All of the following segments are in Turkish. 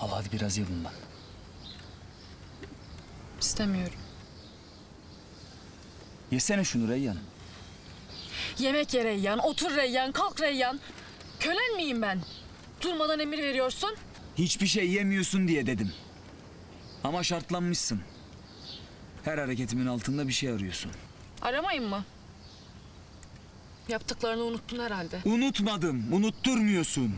Al hadi biraz ye bundan. İstemiyorum. Yesene şunu Reyyan. Yemek ye Reyyan, otur Reyyan, kalk Reyyan. Kölen miyim ben? Durmadan emir veriyorsun. Hiçbir şey yemiyorsun diye dedim. Ama şartlanmışsın. Her hareketimin altında bir şey arıyorsun. Aramayın mı? Yaptıklarını unuttun herhalde. Unutmadım, unutturmuyorsun.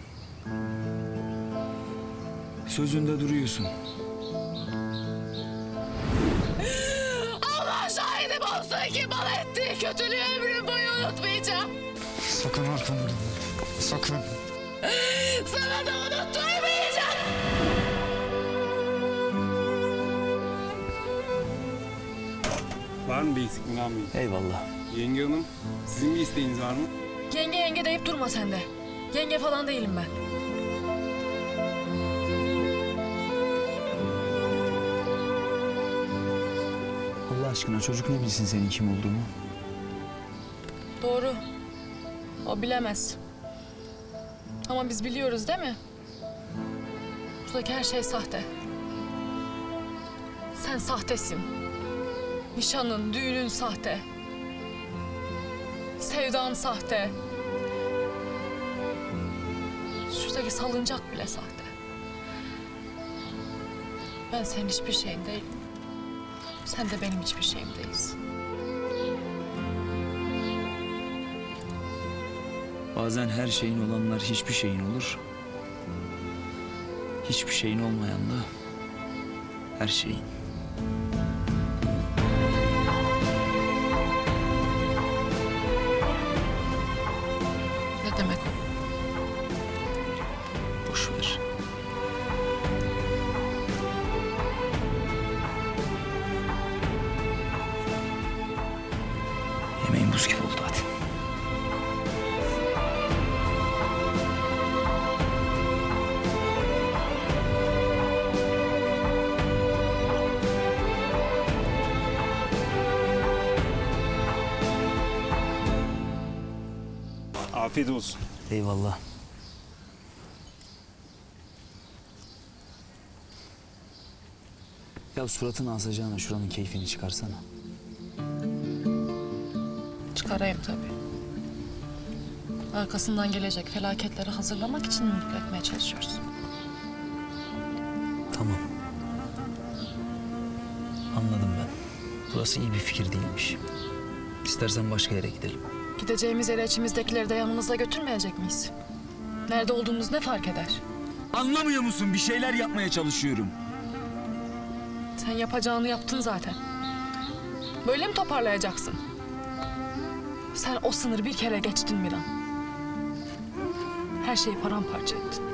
Sözünde duruyorsun. Allah şahidim olsun ki bana ettiği kötülüğü ömrüm boyu unutmayacağım. Sakın arkamdan. Sakın. Sana da unutturmayacağım. Var mı bir eksik Nurhan Bey? Eyvallah. Yenge Hanım, sizin bir isteğiniz var mı? Yenge yenge deyip durma sen de. Yenge falan değilim ben. Aşkına çocuk ne bilsin senin kim olduğunu? Doğru. O bilemez. Ama biz biliyoruz değil mi? Buradaki her şey sahte. Sen sahtesin. Nişanın, düğünün sahte. Sevdan sahte. Şuradaki salıncak bile sahte. Ben senin hiçbir şeyin değilim. Sen de benim hiçbir şeyim değilsin. Bazen her şeyin olanlar hiçbir şeyin olur. Hiçbir şeyin olmayan da her şeyin. Afiyet olsun. Eyvallah. Ya suratını asacağına şuranın keyfini çıkarsana. Çıkarayım tabii. Arkasından gelecek felaketleri hazırlamak için mutlu etmeye çalışıyoruz. Tamam. Anladım ben. Burası iyi bir fikir değilmiş. İstersen başka yere gidelim. Gideceğimiz yere içimizdekileri de yanımızda götürmeyecek miyiz? Nerede olduğumuz ne fark eder? Anlamıyor musun? Bir şeyler yapmaya çalışıyorum. Sen yapacağını yaptın zaten. Böyle mi toparlayacaksın? Sen o sınırı bir kere geçtin Miran. Her şeyi paramparça ettin.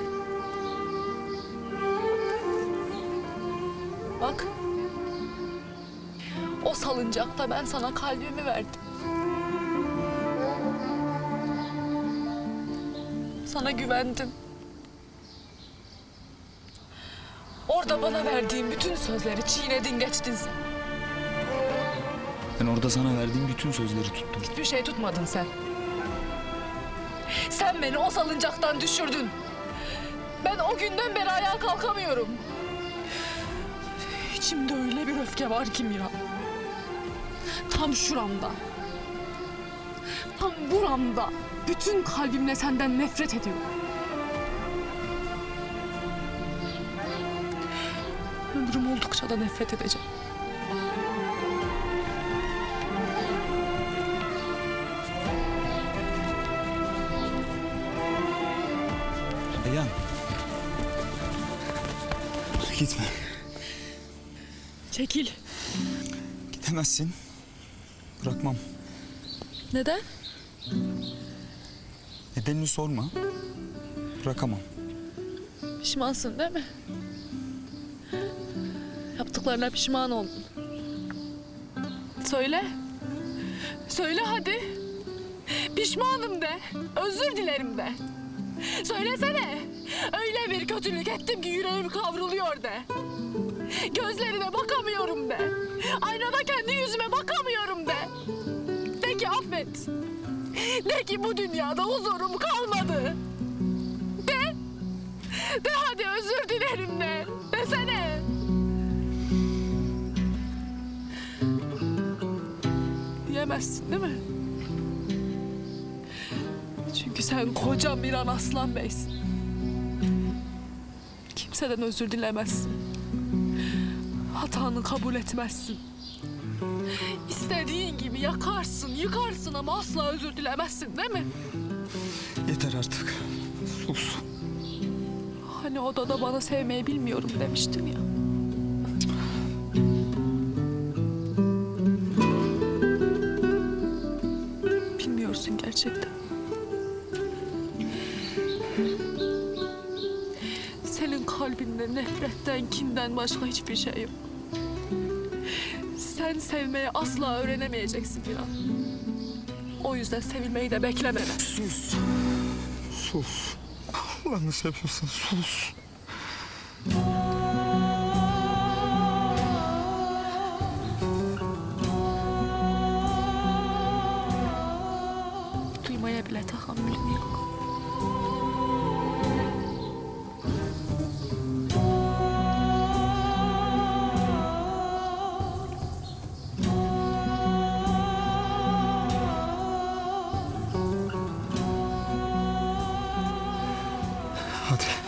Bak. O salıncakta ben sana kalbimi verdim. Sana güvendim. Orada bana verdiğin bütün sözleri çiğnedin geçtin sen. Ben orada sana verdiğim bütün sözleri tuttum. Hiçbir şey tutmadın sen. Sen beni o salıncaktan düşürdün. Ben o günden beri ayağa kalkamıyorum. İçimde öyle bir öfke var ki Miran. Tam şuramda. Tam buramda. Bütün kalbimle senden nefret ediyorum. Ömrüm oldukça da nefret edeceğim. Reyhan. Gitme. Çekil. Gidemezsin. Bırakmam. Neden? Nedenini sorma. Bırakamam. Pişmansın değil mi? Yaptıklarına pişman oldun. Söyle. Söyle hadi. Pişmanım de. Özür dilerim de. Söylesene. Öyle bir kötülük ettim ki yüreğim kavruluyor de. Gözlerine bakamıyorum De ki bu dünyada huzurum kalmadı. De. De hadi özür dilerim de. Desene. Diyemezsin değil mi? Çünkü sen koca Miran Aslan Bey'sin. Kimseden özür dilemezsin. Hatanı kabul etmezsin. İstediğin gibi yakarsın, yıkarsın ama asla özür dilemezsin değil mi? Yeter artık. Sus. Hani odada bana sevmeyi bilmiyorum demiştin ya. Bilmiyorsun gerçekten. Senin kalbinde nefretten, kinden başka hiçbir şey yok. Sen sevmeyi asla öğrenemeyeceksin Miran. O yüzden sevilmeyi de bekleme. Sus. Sus. Allah'ını seviyorsan sus. Hadi.